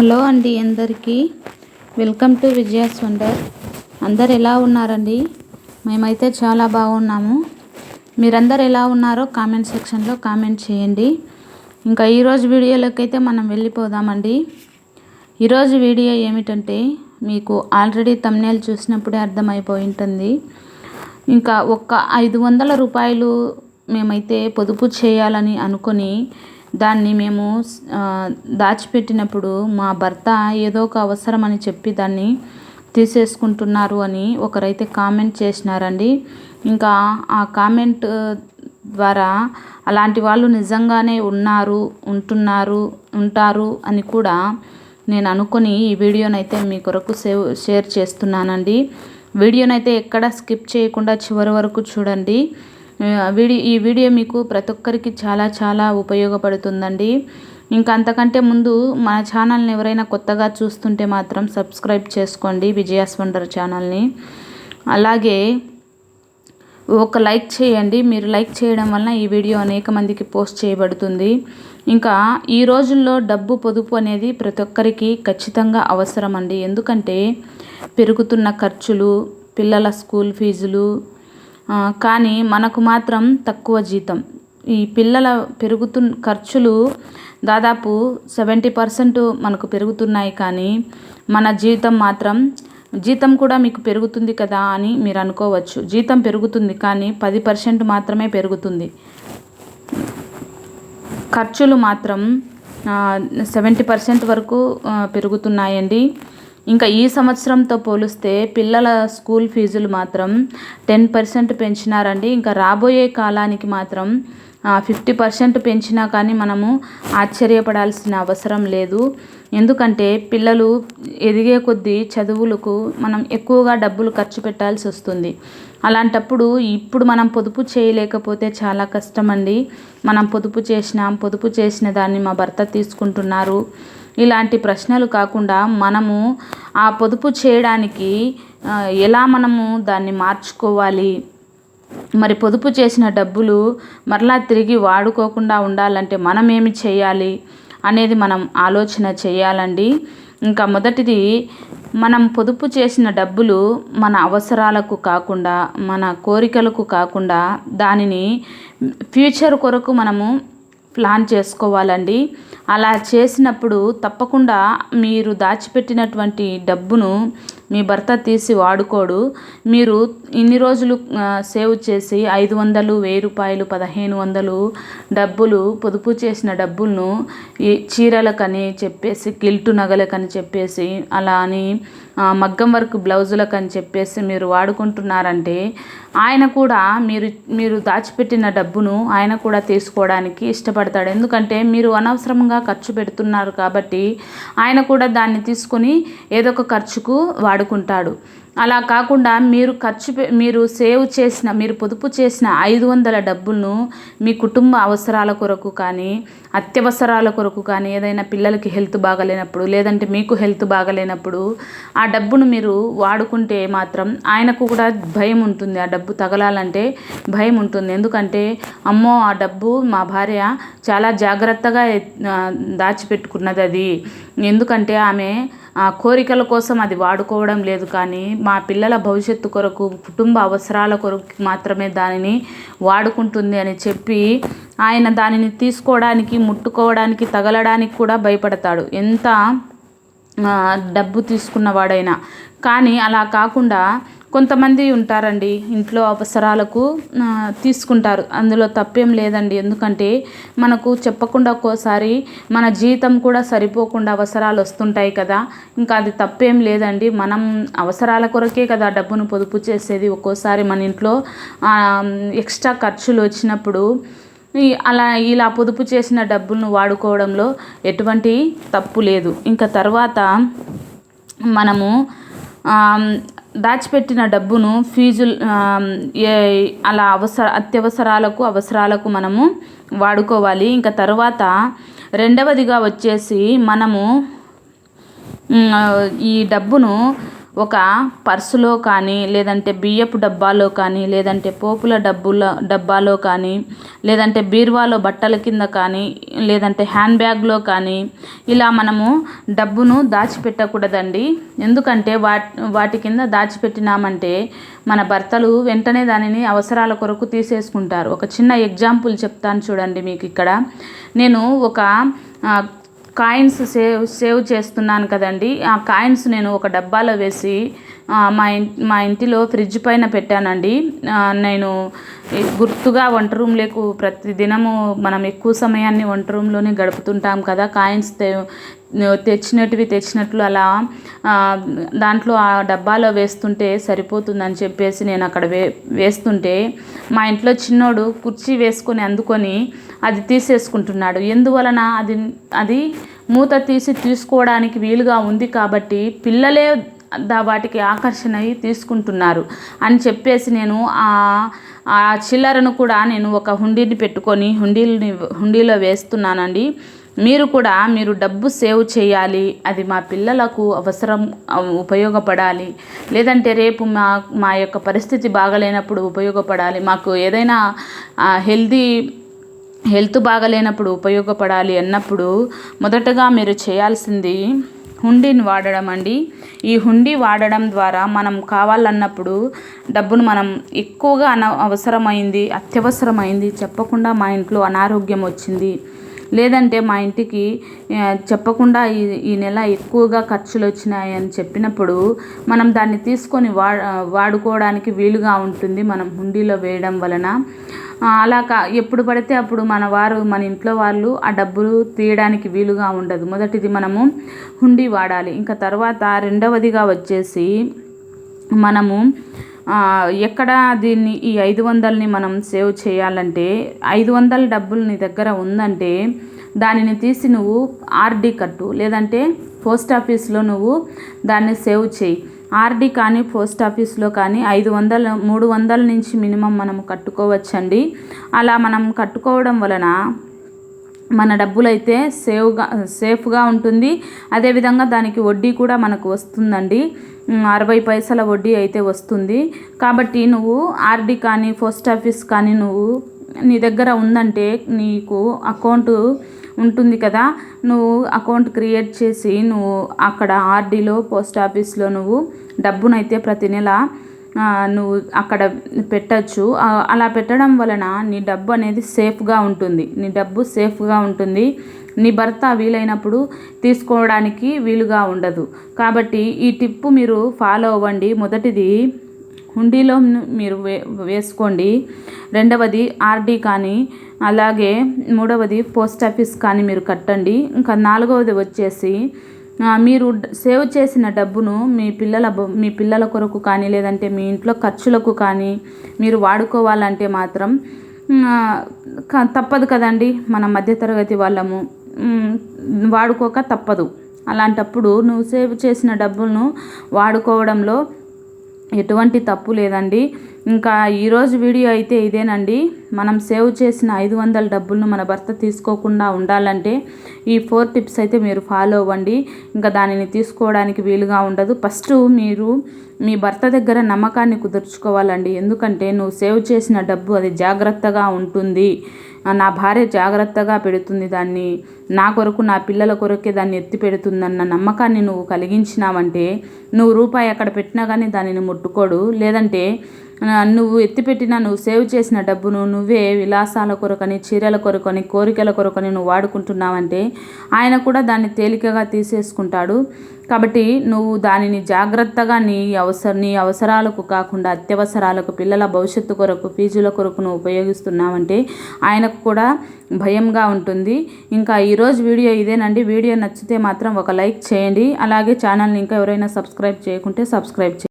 Hello అండి అందరికీ. Welcome to Vijaya's wonder. అందరు ఎలా ఉన్నారండి? మేమైతే చాలా బాగున్నాము. మీరందరు ఎలా ఉన్నారో కామెంట్ సెక్షన్లో కామెంట్ చేయండి. ఇంకా ఈరోజు వీడియోలోకి అయితే మనం వెళ్ళిపోదామండి. ఈరోజు వీడియో ఏమిటంటే మీకు ఆల్రెడీ తమ్నేల్ చూసినప్పుడే అర్థమైపోయి ఉంటుంది. ఇంకా ఒక్క ఐదు వందల రూపాయలు మేమైతే పొదుపు చేయాలని అనుకొని దాన్ని మేము దాచిపెట్టినప్పుడు మా భర్త ఏదో ఒక అవసరం అని చెప్పి దాన్ని తీసేసుకుంటున్నారు అని ఒకరైతే కామెంట్ చేసినారండి. ఇంకా ఆ కామెంట్ ద్వారా అలాంటి వాళ్ళు నిజంగానే ఉన్నారు ఉంటున్నారు ఉంటారు అని కూడా నేను అనుకొని ఈ వీడియోనైతే మీ కొరకు సేవ్ షేర్ చేస్తున్నానండి. వీడియోనైతే ఎక్కడ స్కిప్ చేయకుండా చివరి వరకు చూడండి. వీడియో ఈ వీడియో మీకు ప్రతి ఒక్కరికి చాలా చాలా ఉపయోగపడుతుందండి. ఇంకా అంతకంటే ముందు మన ఛానల్ని ఎవరైనా కొత్తగా చూస్తుంటే మాత్రం సబ్స్క్రైబ్ చేసుకోండి విజయాస్ వండర్ ఛానల్ని. అలాగే ఒక లైక్ చేయండి. మీరు లైక్ చేయడం వలన ఈ వీడియో అనేక మందికి పోస్ట్ చేయబడుతుంది. ఇంకా ఈ రోజుల్లో డబ్బు పొదుపు అనేది ప్రతి ఒక్కరికి ఖచ్చితంగా అవసరం అండి ఎందుకంటే పెరుగుతున్న ఖర్చులు పిల్లల స్కూల్ ఫీజులు కానీ మనకు మాత్రం తక్కువ జీతం. ఈ పిల్లల పెరుగుతున్న ఖర్చులు దాదాపు సెవెంటీ పర్సెంట్ మనకు పెరుగుతున్నాయి కానీ మన జీతం మాత్రం జీతం కూడా మీకు పెరుగుతుంది కదా అని మీరు అనుకోవచ్చు. జీతం పెరుగుతుంది కానీ పది పర్సెంట్ మాత్రమే పెరుగుతుంది. ఖర్చులు మాత్రం సెవెంటీ పర్సెంట్ వరకు పెరుగుతున్నాయండి. ఇంకా ఈ సంవత్సరంతో పోలిస్తే పిల్లల స్కూల్ ఫీజులు మాత్రం టెన్ పర్సెంట్ పెంచినారండి. ఇంకా రాబోయే కాలానికి మాత్రం ఫిఫ్టీ పర్సెంట్ పెంచినా కానీ మనము ఆశ్చర్యపడాల్సిన అవసరం లేదు. ఎందుకంటే పిల్లలు ఎదిగే కొద్దీ చదువులకు మనం ఎక్కువగా డబ్బులు ఖర్చు పెట్టాల్సి వస్తుంది. అలాంటప్పుడు ఇప్పుడు మనం పొదుపు చేయలేకపోతే చాలా కష్టమండి. మనం పొదుపు చేసినాం పొదుపు చేసిన దాన్ని మా భర్త తీసుకుంటున్నారు. ఇలాంటి ప్రశ్నలు కాకుండా మనము ఆ పొదుపు చేయడానికి ఎలా మనము దాన్ని మార్చుకోవాలి? మరి పొదుపు చేసిన డబ్బులు మరలా తిరిగి వాడుకోకుండా ఉండాలంటే మనం ఏమి చేయాలి అనేది మనం ఆలోచన చేయాలండి. ఇంకా మొదటిది మనం పొదుపు చేసిన డబ్బులు మన అవసరాలకు కాకుండా మన కోరికలకు కాకుండా దానిని ఫ్యూచర్ కొరకు మనము ప్లాన్ చేసుకోవాలండి. అలా చేసినప్పుడు తప్పకుండా మీరు దాచిపెట్టినటువంటి డబ్బును మీ భర్త తీసి వాడుకోడు. మీరు ఇన్ని రోజులు సేవ్ చేసి ఐదు వందలు వెయ్యి రూపాయలు పదిహేను వందలు డబ్బులు పొదుపు చేసిన డబ్బులను ఈ చీరలకని చెప్పేసి గిల్టు నగలకని చెప్పేసి అలా అని మగ్గం వర్క్ బ్లౌజులకని చెప్పేసి మీరు వాడుకుంటున్నారంటే ఆయన కూడా మీరు మీరు దాచిపెట్టిన డబ్బును ఆయన కూడా తీసుకోవడానికి ఇష్టపడతాడు. ఎందుకంటే మీరు అనవసరంగా ఖర్చు పెడుతున్నారు కాబట్టి ఆయన కూడా దాన్ని తీసుకొని ఏదో ఒక ఖర్చుకు వాడు వాడుకుంటాడు అలా కాకుండా మీరు ఖర్చు మీరు సేవ్ చేసిన మీరు పొదుపు చేసిన ఐదు వందల డబ్బులను మీ కుటుంబ అవసరాల కొరకు కానీ అత్యవసరాల కొరకు కానీ ఏదైనా పిల్లలకి హెల్త్ బాగలేనప్పుడు లేదంటే మీకు హెల్త్ బాగలేనప్పుడు ఆ డబ్బును మీరు వాడుకుంటే మాత్రం ఆయనకు కూడా భయం ఉంటుంది. ఆ డబ్బు తగలాలంటే భయం ఉంటుంది. ఎందుకంటే అమ్మో ఆ డబ్బు మా భార్య చాలా జాగ్రత్తగా దాచిపెట్టుకున్నది అది. ఎందుకంటే ఆమె ఆ కోరికల కోసం అది వాడుకోవడం లేదు కానీ మా పిల్లల భవిష్యత్తు కొరకు కుటుంబ అవసరాల కొరకు మాత్రమే దానిని వాడుకుంటుంది అని చెప్పి ఆయన దానిని తీసుకోవడానికి ముట్టుకోవడానికి తగలడానికి కూడా భయపడతాడు. ఎంత డబ్బు తీసుకున్నవాడైనా. కానీ అలా కాకుండా కొంతమంది ఉంటారండి ఇంట్లో అవసరాలకు తీసుకుంటారు. అందులో తప్పేం లేదండి. ఎందుకంటే మనకు చెప్పకుండా ఒక్కోసారి మన జీతం కూడా సరిపోకుండా అవసరాలు వస్తుంటాయి కదా. ఇంకా అది తప్పేం లేదండి. మనం అవసరాల కొరకే కదా డబ్బును పొదుపు చేసేది. ఒక్కోసారి మన ఇంట్లో ఎక్స్ట్రా ఖర్చులు వచ్చినప్పుడు అలా ఇలా పొదుపు చేసిన డబ్బులను వాడుకోవడంలో ఎటువంటి తప్పు లేదు. ఇంకా తర్వాత మనము దాచిపెట్టిన డబ్బును ఫీజులు ఏ అలా అవసర అత్యవసరాలకు అవసరాలకు మనము వాడుకోవాలి. ఇంకా తర్వాత రెండవదిగా వచ్చేసి మనము ఈ డబ్బును ఒక పర్సులో కానీ లేదంటే బియ్యపు డబ్బాలో కానీ లేదంటే పోపుల డబ్బుల డబ్బాలో కానీ లేదంటే బీరువాలో బట్టల కింద కానీ లేదంటే హ్యాండ్ బ్యాగ్లో కానీ ఇలా మనము డబ్బును దాచిపెట్టకూడదండి. ఎందుకంటే వాటి వాటి కింద దాచిపెట్టినామంటే మన భర్తలు వెంటనే దానిని అవసరాల కొరకు తీసేసుకుంటారు. ఒక చిన్న ఎగ్జాంపుల్ చెప్తాను చూడండి మీకు ఇక్కడ నేను ఒక కాయిన్స్ సేవ్ సేవ్ చేస్తున్నాను కదండి. ఆ కాయిన్స్ నేను ఒక డబ్బాలో వేసి మా ఇంటి మా ఇంటిలో ఫ్రిడ్జ్ పైన పెట్టానండి. నేను గుర్తుగా వంట రూమ్లోకి ప్రతి దినము మనం ఎక్కువ సమయాన్ని వంట రూమ్లోనే గడుపుతుంటాం కదా. కాయిన్స్ తెచ్చినటివి తెచ్చినట్లు అలా దాంట్లో ఆ డబ్బాలో వేస్తుంటే సరిపోతుందని చెప్పేసి నేను అక్కడ వే వేస్తుంటే మా ఇంట్లో చిన్నోడు కుర్చీ వేసుకొని అందుకొని అది తీసేసుకుంటున్నాడు. ఎందువలన అది అది మూత తీసి తీసుకోవడానికి వీలుగా ఉంది కాబట్టి పిల్లలే దా వాటికి ఆకర్షణ అయి తీసుకుంటున్నారు అని చెప్పేసి నేను ఆ చిల్లరను కూడా నేను ఒక హుండీని పెట్టుకొని హుండీని హుండీలో వేస్తున్నానండి. మీరు కూడా మీరు డబ్బు సేవ్ చేయాలి. అది మా పిల్లలకు అవసరం ఉపయోగపడాలి. లేదంటే రేపు మా మా యొక్క పరిస్థితి బాగలేనప్పుడు ఉపయోగపడాలి. మాకు ఏదైనా హెల్దీ హెల్త్ బాగలేనప్పుడు ఉపయోగపడాలి అన్నప్పుడు మొదటగా మీరు చేయాల్సింది హుండీని వాడడం అండి. ఈ హుండీ వాడడం ద్వారా మనం కావాలన్నప్పుడు డబ్బును మనం ఎక్కువగా అన అవసరమైంది అత్యవసరమైంది చెప్పకుండా మా ఇంట్లో అనారోగ్యం వచ్చింది. లేదంటే మా ఇంటికి చెప్పకుండా ఈ ఈ నెల ఎక్కువగా ఖర్చులు వచ్చినాయి అని చెప్పినప్పుడు మనం దాన్ని తీసుకొని వా వాడుకోవడానికి వీలుగా ఉంటుంది మనం హుండీలో వేయడం వలన. అలా కా ఎప్పుడు పడితే అప్పుడు మన వారు మన ఇంట్లో వాళ్ళు ఆ డబ్బులు తీయడానికి వీలుగా ఉండదు. మొదటిది మనము హుండీ వాడాలి. ఇంకా తర్వాత రెండవదిగా వచ్చేసి మనము ఎక్కడ దీన్ని ఈ ఐదు వందలని మనం సేవ్ చేయాలంటే ఐదు వందల డబ్బులు నీ దగ్గర ఉందంటే దానిని తీసి నువ్వు ఆర్డీ కట్టు. లేదంటే పోస్ట్ ఆఫీస్లో నువ్వు దాన్ని సేవ్ చేయి. ఆర్డీ కానీ పోస్ట్ ఆఫీస్లో కానీ ఐదు వందల మూడు వందల నుంచి మినిమం మనం కట్టుకోవచ్చండి. అలా మనం కట్టుకోవడం వలన మన డబ్బులైతే సేవ్గా సేఫ్గా ఉంటుంది. అదేవిధంగా దానికి వడ్డీ కూడా మనకు వస్తుందండి. అరవై పైసల వడ్డీ అయితే వస్తుంది. కాబట్టి నువ్వు ఆర్డీ కానీ పోస్ట్ ఆఫీస్ కానీ నువ్వు నీ దగ్గర ఉందంటే నీకు అకౌంటు ఉంటుంది కదా. నువ్వు అకౌంట్ క్రియేట్ చేసి నువ్వు అక్కడ ఆర్డీలో పోస్ట్ ఆఫీస్లో నువ్వు డబ్బునైతే ప్రతి నెల నువ్వు అక్కడ పెట్టచ్చు. అలా పెట్టడం వలన నీ డబ్బు అనేది సేఫ్గా ఉంటుంది. నీ డబ్బు సేఫ్గా ఉంటుంది. నీ భర్త వీలైనప్పుడు తీసుకోవడానికి వీలుగా ఉండదు. కాబట్టి ఈ టిప్పు మీరు ఫాలో అవ్వండి. మొదటిది హుండీలో మీరు వే వేసుకోండి. రెండవది ఆర్డీ కానీ అలాగే మూడవది పోస్ట్ ఆఫీస్ కానీ మీరు కట్టండి. ఇంకా నాలుగవది వచ్చేసి మీరు సేవ్ చేసిన డబ్బును మీ పిల్లల మీ పిల్లల కొరకు కానీ లేదంటే మీ ఇంట్లో ఖర్చులకు కానీ మీరు వాడుకోవాలంటే మాత్రం తప్పదు కదండి. మన మధ్యతరగతి వాళ్ళము వాడుకోక తప్పదు. అలాంటప్పుడు నువ్వు సేవ్ చేసిన డబ్బులను వాడుకోవడంలో ఎటువంటి తప్పు లేదండి. ఇంకా ఈరోజు వీడియో అయితే ఇదేనండి. మనం సేవ్ చేసిన ఐదు వందల డబ్బులను మన భర్త తీసుకోకుండా ఉండాలంటే ఈ ఫోర్ టిప్స్ అయితే మీరు ఫాలో అవ్వండి. ఇంకా దానిని తీసుకోవడానికి వీలుగా ఉండదు. ఫస్ట్ మీరు మీ భర్త దగ్గర నమ్మకాన్ని కుదుర్చుకోవాలండి. ఎందుకంటే నువ్వు సేవ్ చేసిన డబ్బు అది జాగ్రత్తగా ఉంటుంది. నా భార్య జాగ్రత్తగా పెడుతుంది దాన్ని. నా కొరకు నా పిల్లల కొరకే దాన్ని ఎత్తి పెడుతుందన్న నమ్మకాన్ని నువ్వు కలిగించినావంటే నువ్వు రూపాయి అక్కడ పెట్టినా కానీ దానిని ముట్టుకోడు. లేదంటే నువ్వు ఎత్తిపెట్టిన నువ్వు సేవ్ చేసిన డబ్బును నువ్వే విలాసాల కొరకని చీరల కొరకని కోరికల కొరకని నువ్వు వాడుకుంటున్నావంటే ఆయన కూడా దాన్ని తేలికగా తీసేసుకుంటాడు. కాబట్టి నువ్వు దానిని జాగ్రత్తగా నీ అవసర నీ అవసరాలకు కాకుండా అత్యవసరాలకు పిల్లల భవిష్యత్తు కొరకు ఫీజుల కొరకు నువ్వు ఉపయోగిస్తున్నావంటే ఆయనకు కూడా భయంగా ఉంటుంది. ఇంకా ఈరోజు వీడియో ఇదేనండి. వీడియో నచ్చితే మాత్రం ఒక లైక్ చేయండి. అలాగే ఛానల్ని ఇంకా ఎవరైనా సబ్స్క్రైబ్ చేయకుంటే సబ్స్క్రైబ్ చేయండి